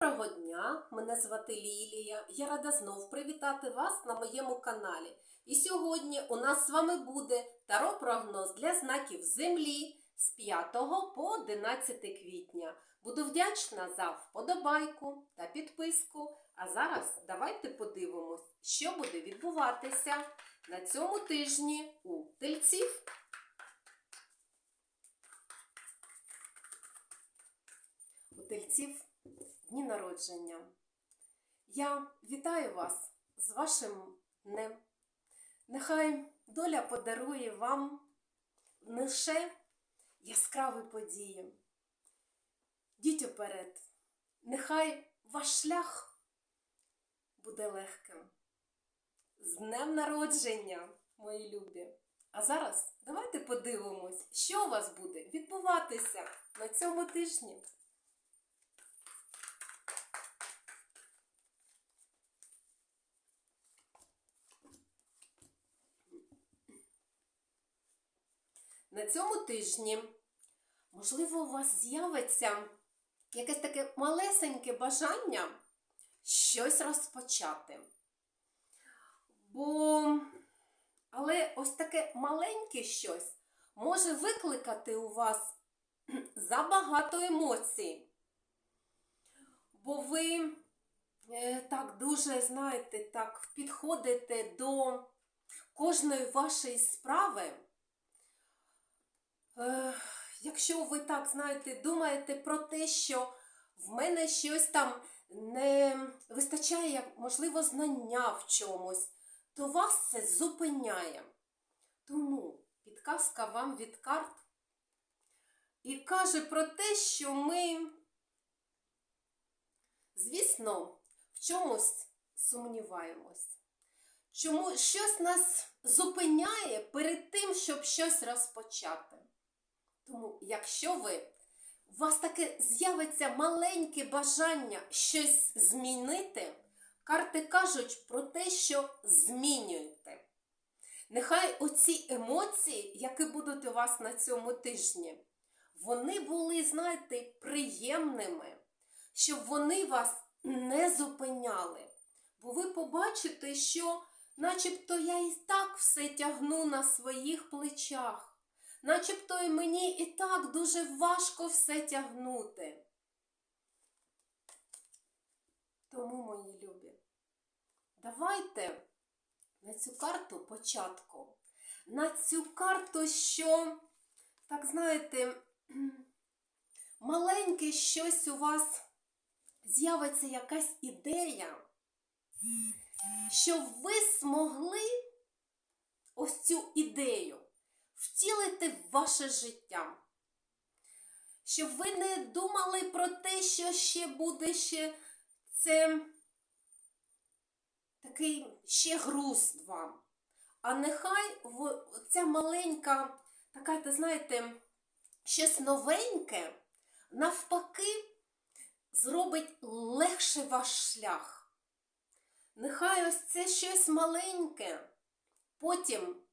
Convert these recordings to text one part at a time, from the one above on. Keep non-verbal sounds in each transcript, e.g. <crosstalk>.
Доброго дня! Мене звати Лілія. Я рада знов привітати вас на моєму каналі. І сьогодні у нас з вами буде таро-прогноз для знаків Землі з 5 по 11 квітня. Буду вдячна за вподобайку та підписку. А зараз давайте подивимось, що буде відбуватися на цьому тижні у тельців. Тельців дні народження. Я вітаю вас з вашим днем. Нехай доля подарує вам лише яскраві події. Діть уперед, нехай ваш шлях буде легким. З днем народження, мої любі! А зараз давайте подивимось, що у вас буде відбуватися на цьому тижні. На цьому тижні, можливо, у вас з'явиться якесь таке малесеньке бажання щось розпочати. Бо, але ось таке маленьке щось може викликати у вас <clears throat> забагато емоцій. Бо ви е, так дуже, знаєте, так підходите до кожної вашої справи. Якщо ви так знаєте, думаєте про те, що в мене щось там не вистачає, можливо, знання в чомусь, то вас це зупиняє. Тому підказка вам від карт і каже про те, що ми, звісно, в чомусь сумніваємось. Чому щось нас зупиняє перед тим, щоб щось розпочати. Тому, якщо ви, у вас таке з'явиться маленьке бажання щось змінити, карти кажуть про те, що змінюєте. Нехай оці емоції, які будуть у вас на цьому тижні, вони були, знаєте, приємними, щоб вони вас не зупиняли. Бо ви побачите, що начебто я і так все тягну на своїх плечах начебто і мені і так дуже важко все тягнути. Тому, мої любі, давайте на цю карту початку, на цю карту, що, так знаєте, <clears throat> маленьке щось у вас з'явиться якась ідея, щоб ви змогли ось цю ідею втілити в ваше життя. Щоб ви не думали про те, що ще буде ще це такий ще груз вам. А нехай ця маленька, така, ти знаєте, щось новеньке, навпаки, зробить легше ваш шлях. Нехай ось це щось маленьке, потім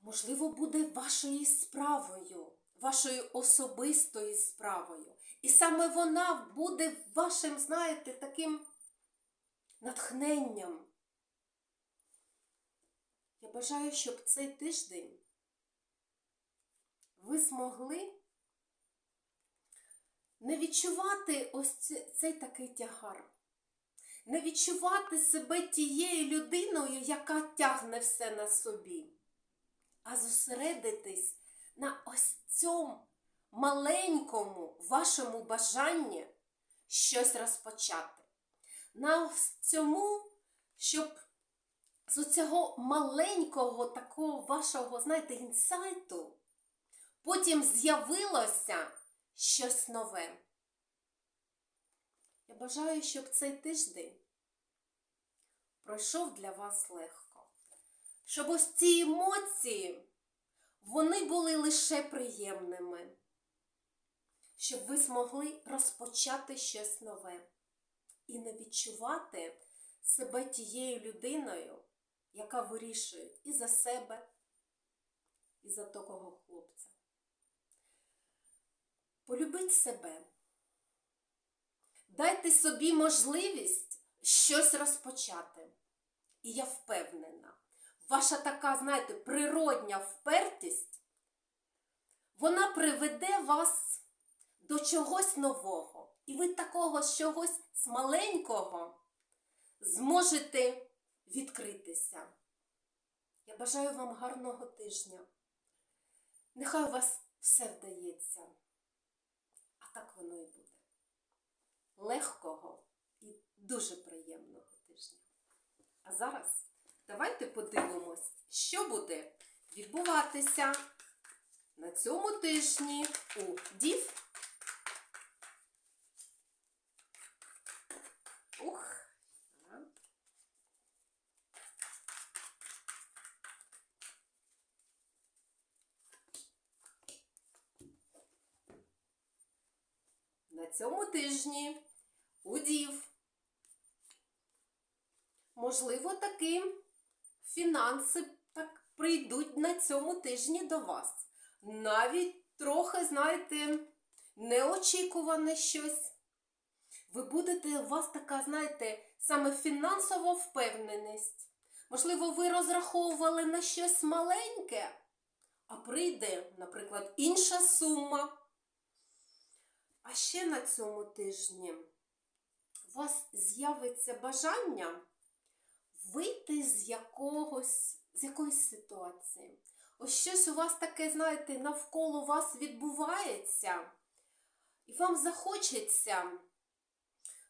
можливо, буде вашою справою, вашою особистою справою. І саме вона буде вашим, знаєте, таким натхненням. Я бажаю, щоб цей тиждень ви змогли не відчувати ось цей такий тягар. Не відчувати себе тією людиною, яка тягне все на собі а зосередитись на ось цьому маленькому вашому бажанні щось розпочати. На ось цьому, щоб з цього маленького такого вашого, знаєте, інсайту потім з'явилося щось нове. Я бажаю, щоб цей тиждень пройшов для вас легко щоб ось ці емоції, вони були лише приємними, щоб ви змогли розпочати щось нове і не відчувати себе тією людиною, яка вирішує і за себе, і за того хлопця. Полюбіть себе, Дайте собі можливість щось розпочати. І я впевнена, ваша така, знаєте, природня впертість, вона приведе вас до чогось нового. І ви такого чогось з маленького зможете відкритися. Я бажаю вам гарного тижня. Нехай у вас все вдається. А так воно і буде. Легкого і дуже приємного тижня. А зараз давайте подивимось, що буде відбуватися на цьому тижні у Дів. Ух. На цьому тижні у Дів. Можливо, таки фінанси так прийдуть на цьому тижні до вас. Навіть трохи, знаєте, неочікуване щось. Ви будете, у вас така, знаєте, саме фінансова впевненість. Можливо, ви розраховували на щось маленьке, а прийде, наприклад, інша сума. А ще на цьому тижні у вас з'явиться бажання вийти з якогось, з якоїсь ситуації. Ось щось у вас таке, знаєте, навколо вас відбувається, і вам захочеться,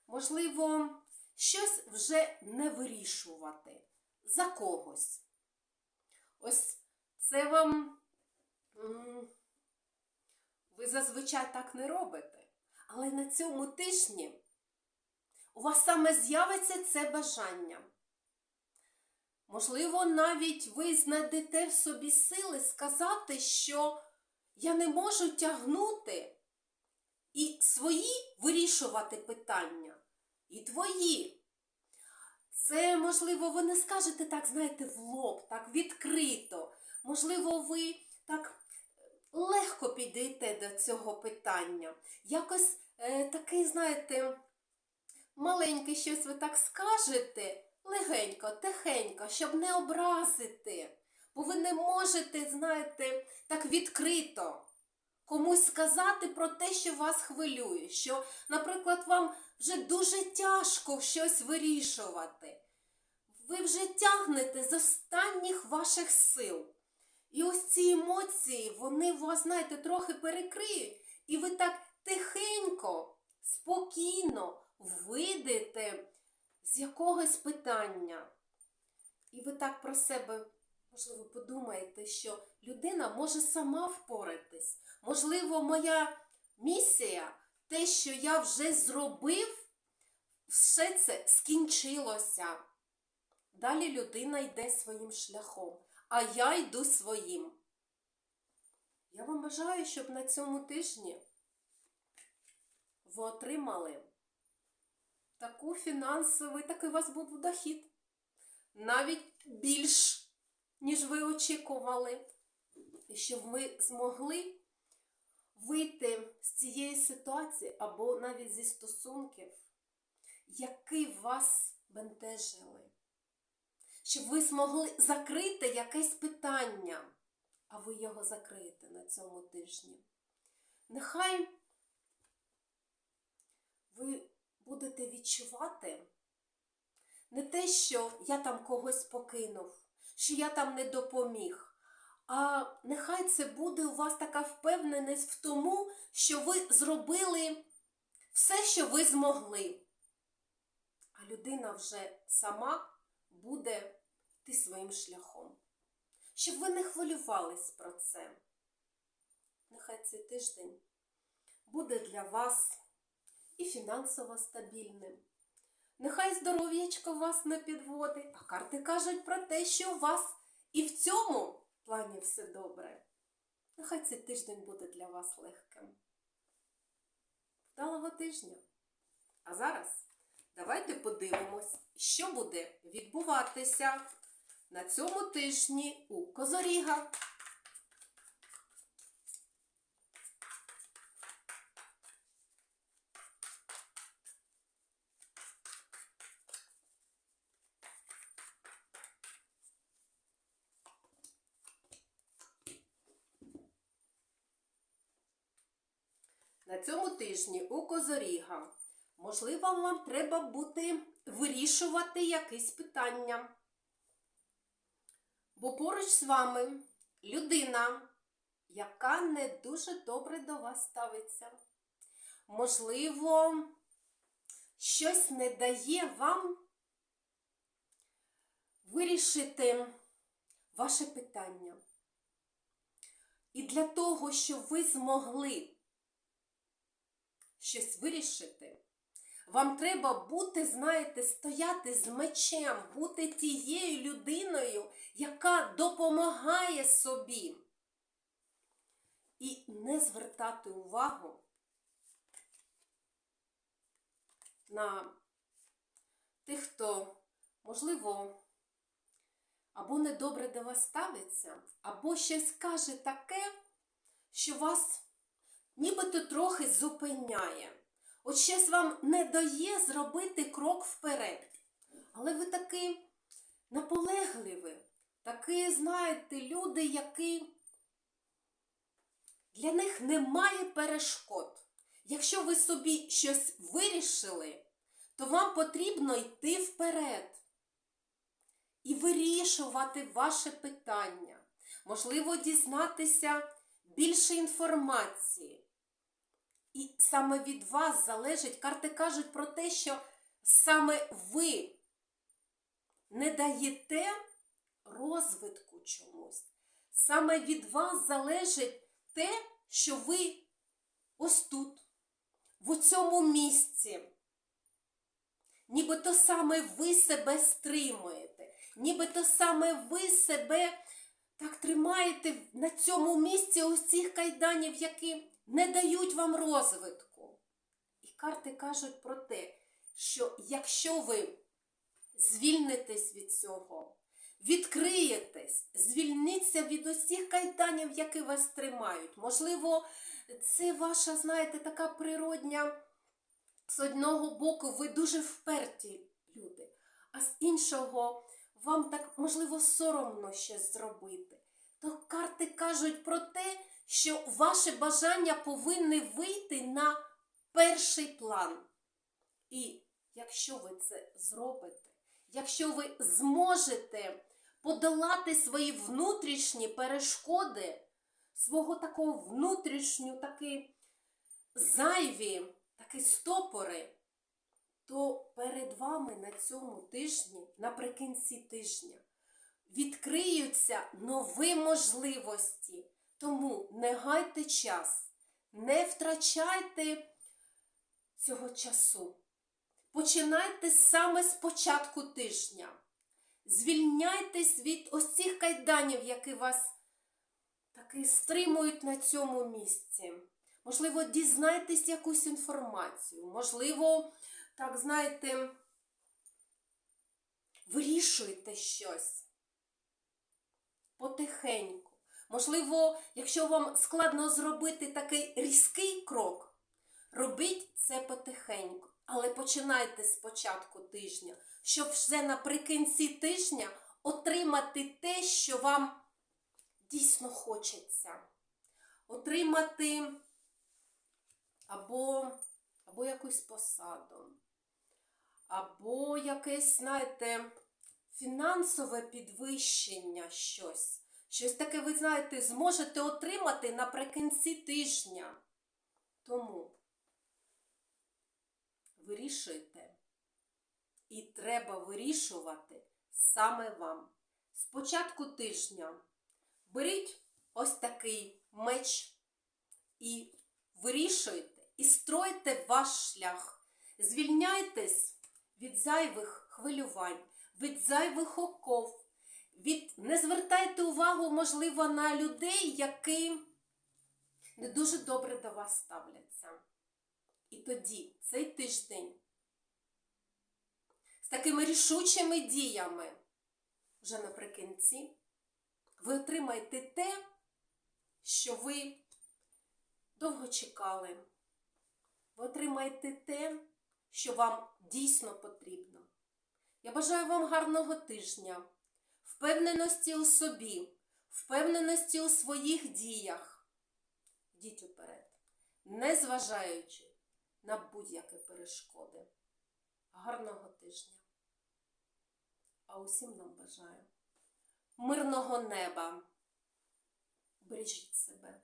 можливо, щось вже не вирішувати за когось. Ось це вам. Ви зазвичай так не робите. Але на цьому тижні у вас саме з'явиться це бажання. Можливо, навіть ви знайдете в собі сили сказати, що я не можу тягнути і свої вирішувати питання, і твої. Це, можливо, ви не скажете так, знаєте, в лоб, так відкрито. Можливо, ви так легко підійдете до цього питання. Якось е, такий, знаєте, маленьке щось ви так скажете, легенько, тихенько, щоб не образити. Бо ви не можете, знаєте, так відкрито комусь сказати про те, що вас хвилює, що, наприклад, вам вже дуже тяжко щось вирішувати. Ви вже тягнете з останніх ваших сил. І ось ці емоції, вони вас, знаєте, трохи перекриють, і ви так тихенько, спокійно вийдете з якогось питання. І ви так про себе, можливо, подумаєте, що людина може сама впоратись. Можливо, моя місія, те, що я вже зробив, все це скінчилося. Далі людина йде своїм шляхом, а я йду своїм. Я вам бажаю, щоб на цьому тижні ви отримали таку фінансову, такий у вас був дохід. Навіть більш, ніж ви очікували. І щоб ви змогли вийти з цієї ситуації або навіть зі стосунків, які вас бентежили. Щоб ви змогли закрити якесь питання, а ви його закриєте на цьому тижні. Нехай ви будете відчувати не те, що я там когось покинув, що я там не допоміг. А нехай це буде у вас така впевненість в тому, що ви зробили все, що ви змогли. А людина вже сама буде йти своїм шляхом. Щоб ви не хвилювались про це. Нехай цей тиждень буде для вас і фінансово стабільним. Нехай здоров'ячко вас не підводить, а карти кажуть про те, що у вас і в цьому плані все добре. Нехай цей тиждень буде для вас легким. Вдалого тижня. А зараз давайте подивимось, що буде відбуватися на цьому тижні у Козоріга. На цьому тижні у Козоріга, можливо, вам треба буде вирішувати якісь питання. Бо поруч з вами людина, яка не дуже добре до вас ставиться. Можливо, щось не дає вам вирішити ваше питання. І для того, щоб ви змогли щось вирішити, вам треба бути, знаєте, стояти з мечем, бути тією людиною, яка допомагає собі. І не звертати увагу на тих, хто, можливо, або недобре до вас ставиться, або щось каже таке, що вас нібито трохи зупиняє. От щось вам не дає зробити крок вперед. Але ви таки наполегливі, такі, знаєте, люди, які для них немає перешкод. Якщо ви собі щось вирішили, то вам потрібно йти вперед і вирішувати ваше питання. Можливо, дізнатися більше інформації. І саме від вас залежить, карти кажуть про те, що саме ви не даєте розвитку чомусь. Саме від вас залежить те, що ви ось тут, в цьому місці. Нібито саме ви себе стримуєте, нібито саме ви себе так тримаєте на цьому місці ось цих кайданів, які не дають вам розвитку. І карти кажуть про те, що якщо ви звільнитесь від цього, відкриєтесь, звільніться від усіх кайданів, які вас тримають. Можливо, це ваша, знаєте, така природня. З одного боку, ви дуже вперті люди, а з іншого, вам так, можливо, соромно щось зробити. То карти кажуть про те, що ваше бажання повинні вийти на перший план. І якщо ви це зробите, якщо ви зможете подолати свої внутрішні перешкоди, свого такого внутрішню, такі зайві, такі стопори, то перед вами на цьому тижні, наприкінці тижня, відкриються нові можливості. Тому не гайте час, не втрачайте цього часу. Починайте саме з початку тижня. Звільняйтесь від ось цих кайданів, які вас таки стримують на цьому місці. Можливо, дізнайтесь якусь інформацію. Можливо, так знаєте, вирішуйте щось потихеньку. Можливо, якщо вам складно зробити такий різкий крок, робіть це потихеньку. Але починайте з початку тижня, щоб вже наприкінці тижня отримати те, що вам дійсно хочеться. Отримати або, або якусь посаду, або якесь, знаєте, фінансове підвищення щось. Щось таке, ви знаєте, зможете отримати наприкінці тижня. Тому вирішуйте. І треба вирішувати саме вам. Спочатку тижня беріть ось такий меч і вирішуйте, і стройте ваш шлях. Звільняйтесь від зайвих хвилювань, від зайвих оков. Від... Не звертайте увагу, можливо, на людей, які не дуже добре до вас ставляться. І тоді цей тиждень з такими рішучими діями вже наприкінці ви отримаєте те, що ви довго чекали. Ви отримаєте те, що вам дійсно потрібно. Я бажаю вам гарного тижня, впевненості у собі, впевненості у своїх діях. Йдіть уперед. незважаючи на будь-які перешкоди. Гарного тижня! А усім нам бажаю мирного неба. Бережіть себе.